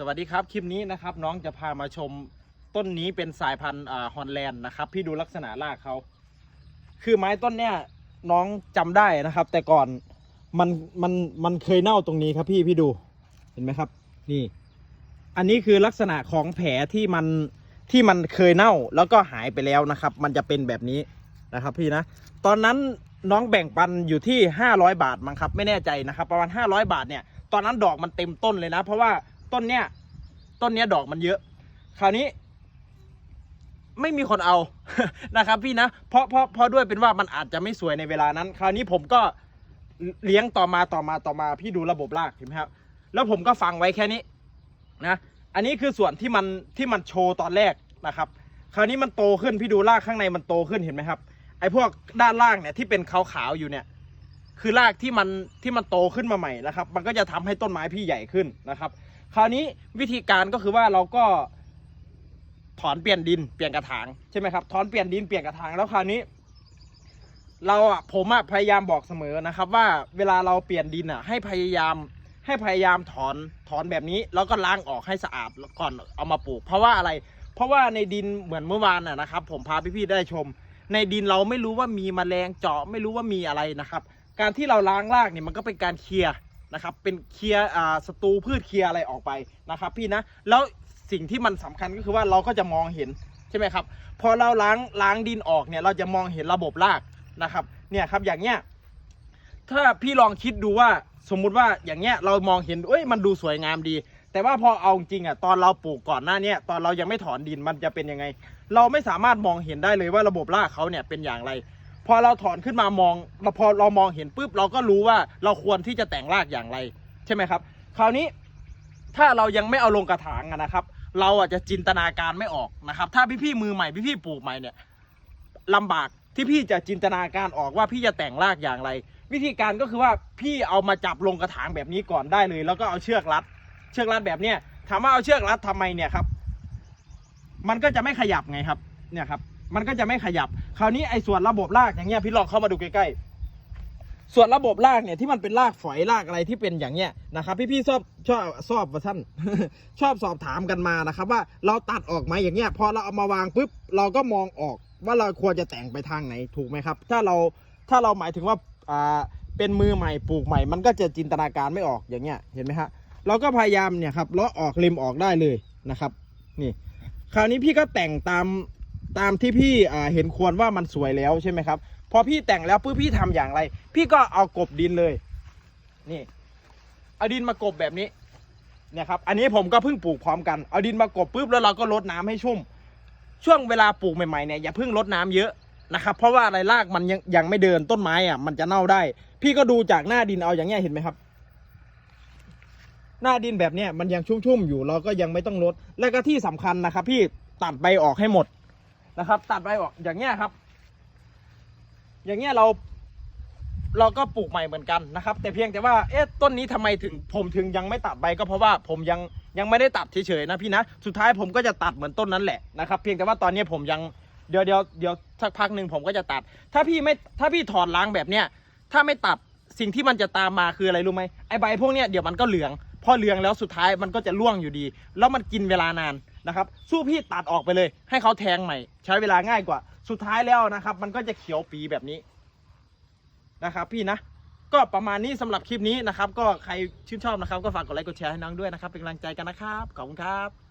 สวัสดีครับ คลิปนี้นะครับน้องจะพามาชมต้นนี้เป็นสายพันธุ์ฮอนแลนด์นะครับ พี่ดูลักษณะรากเขา คือไม้ต้นเนี้ยน้องจำได้นะครับ แต่ก่อนมันมันมันเคยเน่าตรงนี้ครับพี่พี่ดูเห็นไหมครับ นี่ อันนี้คือลักษณะของแผลที่มันที่มันเคยเน่าแล้วก็หายไปแล้วนะครับ มันจะเป็นแบบนี้นะครับ พี่นะ ตอนนั้นน้องแบ่งปันอยู่ที่ 500 บาทมั้งครับ ไม่แน่ใจนะครับ ประมาณ 500 บาทเนี่ย ตอนนั้นดอกมันเต็มต้นเลยนะ เพราะว่า ต้นเนี้ยต้นเนี้ยดอกมันเยอะ คราวนี้ ไม่มีคนเอานะครับ พี่นะเพราะเพราะเพราะด้วยเป็นว่ามันอาจจะไม่สวยในเวลานั้น คราวนี้ผมก็เลี้ยงต่อมาต่อมาต่อมา พี่ดูระบบรากเห็นไหมครับ แล้วผมก็ฟังไว้แค่นี้นะ อันนี้คือส่วนที่มันที่มันโชว์ตอนแรกนะครับ คราวนี้มันโตขึ้นพี่ดูรากข้างในมันโตขึ้นเห็นไหมครับ ไอ้พวกด้านล่างเนี่ยที่เป็นขาวๆอยู่เนี่ย คือรากที่มันที่มันโตขึ้นมาใหม่นะครับ มันก็จะทำให้ต้นไม้พี่ใหญ่ขึ้นนะครับ คราวนี้วิธีการก็คือว่าเราก็ถอนเปลี่ยนดินเปลี่ยนกระถางใช่ไหมครับถอนเปลี่ยนดินเปลี่ยนกระถางแล้วคราวนี้ เราอะผมอะพยายามบอกเสมอนะครับ ว่าเวลาเราเปลี่ยนดินอะให้พยายามให้พยายามถอนถอนแบบนี้ แล้วก็ล้างออกให้สะอาดก่อนเอามาปลูก เพราะว่าอะไร เพราะว่าในดินเหมือนเมื่อวานอะนะครับ ผมพาพี่ๆได้ชม ในดินเราไม่รู้ว่ามีแมลงเจาะไม่รู้ว่ามีอะไรนะครับ การที่เราล้างรากเนี่ยมันก็เป็นการเคลียร์ นะครับ เป็นเคลียร์ศัตรูพืชเคลียร์อะไรออกไปนะครับ พี่นะ แล้วสิ่งที่มันสำคัญก็คือว่าเราก็จะมองเห็นใช่ไหมครับ พอเราล้างล้างดินออกเนี่ย เราจะมองเห็นระบบรากนะครับ เนี่ยครับอย่างเงี้ย ถ้าพี่ลองคิดดูว่าสมมุติว่าอย่างเงี้ยเรามองเห็นเอ้ยมันดูสวยงามดี แต่ว่าพอเอาจริงอะตอนเราปลูกก่อนหน้าเนี้ยตอนเรายังไม่ถอนดินมันจะเป็นยังไง เราไม่สามารถมองเห็นได้เลยว่าระบบรากเขาเนี่ยเป็นอย่างไร พอเราถอนขึ้นมามองเราพอเรามองเห็นปุ๊บเราก็รู้ว่าเราควรที่จะแต่งรากอย่างไร ใช่ไหมครับ คราวนี้ถ้าเรายังไม่เอาลงกระถางนะครับ เราอาจจะจินตนาการไม่ออกนะครับ ถ้าพี่ๆมือใหม่พี่ๆปลูกใหม่เนี่ยลำบากที่พี่จะจินตนาการออกว่าพี่จะแต่งรากอย่างไร วิธีการก็คือว่าพี่เอามาจับลงกระถางแบบนี้ก่อนได้เลย แล้วก็เอาเชือกรัด เชือกรัดแบบเนี้ยถามว่าเอาเชือกรัดทำไมเนี่ยครับ มันก็จะไม่ขยับไงครับ เนี่ยครับ มันก็จะไม่ขยับ คราวนี้ไอ้ส่วนระบบรากอย่างเงี้ยพี่ลองเข้ามาดูใกล้ๆ ส่วนระบบรากเนี่ยที่มันเป็นรากฝอยรากอะไรที่เป็นอย่างเงี้ยนะครับ พี่ๆชอบชอบชอบว่าท่านชอบสอบถามกันมานะครับ ว่าเราตัดออกไหมอย่างเงี้ยพอเราเอามาวางปุ๊บเราก็มองออกว่าเราควรจะแต่งไปทางไหนถูกไหมครับ ถ้าเราถ้าเราหมายถึงว่าอ่าเป็นมือใหม่ปลูกใหม่ มันก็จะจินตนาการไม่ออกอย่างเงี้ยเห็นไหมฮะเราก็พยายามเนี่ยครับเลาะออกริมออกได้เลยนะครับ นี่ คราวนี้พี่ก็แต่งตาม ตามที่พี่เห็นควรว่ามันสวยแล้วใช่ไหมครับ พอพี่แต่งแล้วปุ๊บพี่ทำอย่างไร พี่ก็เอากบดินเลย นี่ เอาดินมากบแบบนี้ เนี่ยครับ อันนี้ผมก็เพิ่งปลูกพร้อมกัน เอาดินมากบปุ๊บแล้วเราก็รดน้ำให้ชุ่ม ช่วงเวลาปลูกใหม่ๆเนี่ยอย่าเพิ่งรดน้ำเยอะนะครับ เพราะว่าอะไรรากมันยังยังไม่เดินต้นไม้อะมันจะเน่าได้ พี่ก็ดูจากหน้าดินเอาอย่างเงี้ยเห็นไหมครับหน้าดินแบบเนี้ยมันยังชุ่มๆอยู่เราก็ยังไม่ต้องลด แล้วก็ที่สำคัญนะครับ พี่ตัดใบออกให้หมด นะครับ ตัดใบออกอย่างเงี้ยครับ อย่างเงี้ยเรา เราก็ปลูกใหม่เหมือนกันนะครับ แต่เพียงแต่ว่าเอ๊ะต้นนี้ทำไมถึงผมถึงยังไม่ตัดใบก็เพราะว่าผมยังยังไม่ได้ตัดเฉยๆนะพี่นะสุดท้ายผมก็จะตัดเหมือนต้นนั้นแหละนะครับเพียงแต่ว่าตอนนี้ผมยังเดี๋ยวเดี๋ยวเดี๋ยวสักพักหนึ่งผมก็จะตัด ถ้าพี่ไม่ถ้าพี่ถอนล้างแบบเนี้ยถ้าไม่ตัดสิ่งที่มันจะตามมาคืออะไรรู้ไหมไอใบพวกเนี้ยเดี๋ยวมันก็เหลือง พอเหลืองแล้วสุดท้ายมันก็จะร่วงอยู่ดี แล้วมันกินเวลานาน นะครับ สู้พี่ตัดออกไปเลย ให้เขาแทงใหม่ ใช้เวลาง่ายกว่า สุดท้ายแล้วนะครับ มันก็จะเขียวปีแบบนี้นะครับ พี่นะ ก็ประมาณนี้สำหรับคลิปนี้นะครับ ก็ใครชื่นชอบนะครับ ก็ฝากกดไลค์กดแชร์ให้น้องด้วยนะครับ เป็นกำลังใจกันนะครับ ขอบคุณครับ